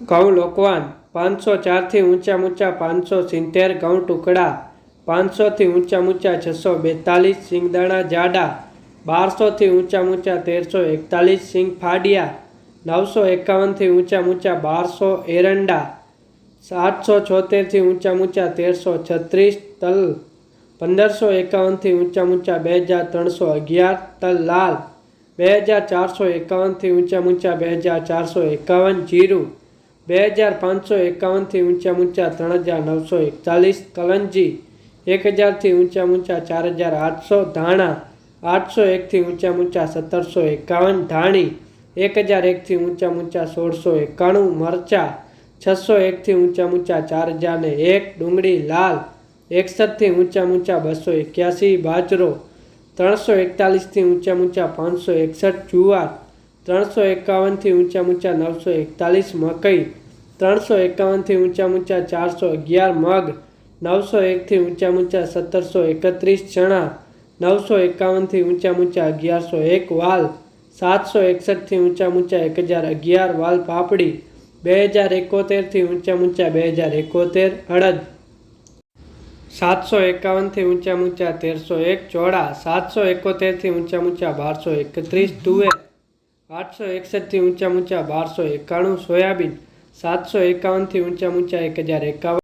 ઘઉં લોકવાન, પાંચસો ચારથી ઊંચા ઊંચા પાંચસો સિત્તેર ઘઉં ટુકડા, પાંચસોથી ઊંચા ઊંચા છસો બેતાલીસ સિંગદાણા જાડા, બારસોથી ઊંચા ઊંચા તેરસો એકતાલીસ સિંગ ફાડિયા, નવસો એકાવનથી ઊંચા ઊંચા બારસો એરંડા, સાતસો છોતેરથી ઊંચા ઊંચા તેરસો છત્રીસ તલ, પંદરસો એકાવનથી ઊંચા ઊંચા બે હજાર ત્રણસો અગિયાર તલ લાલ, બે હજાર ચારસો એકાવનથી ઊંચા ઊંચા બે હજાર ચારસો એકાવન જીરું બે હજાર પાંચસો એકાવનથી ઊંચા ઊંચા ત્રણ હજાર નવસો એકતાલીસ કલંજી એક હજારથી ઊંચા ઊંચા ચાર હજાર આઠસો ધાણા આઠસો એકથી ઊંચા ઊંચા સત્તરસો એકાવન ધાણી એક હજાર એકથી ઊંચા ઊંચા સોળસો એકાણું મરચા છસો એકથી ઊંચા ઊંચા ચાર હજાર ને એક ડુંગળી લાલ એકસઠથી ઊંચા ઊંચા બસો એક્યાસી બાજરો ત્રણસો એકતાલીસથી ઊંચા ઊંચા પાંચસો એકસઠ જુવાર ત્રણસો એકાવનથી ઊંચા ઊંચા નવસો એકતાલીસ મકઈ ત્રણસો એકાવનથી ઊંચા ઊંચા ચારસો અગિયાર મગ નવસો એકથી ઊંચા ઊંચા સત્તરસો એકત્રીસ ચણા નવસો એકાવનથી ઊંચા ઊંચા અગિયારસો એક વાલ સાતસો એકસઠથી ઊંચા ઊંચા એક હજાર અગિયાર વાલ પાપડી બે હજાર એકોતેરથી ઊંચા ઊંચા બે હજાર એકોતેર અડદ સાતસો એકાવનથી ઊંચા ઊંચા તેરસો એક ચોળા સાતસો એકોતેરથી ઊંચા ઊંચા બારસો એકત્રીસ તુવેર આઠસો એકસઠથી ઊંચા ઊંચા બારસો એકાણું સોયાબીન સાતસો એકાવનથી ઊંચા ઊંચા એક હજાર એકાવન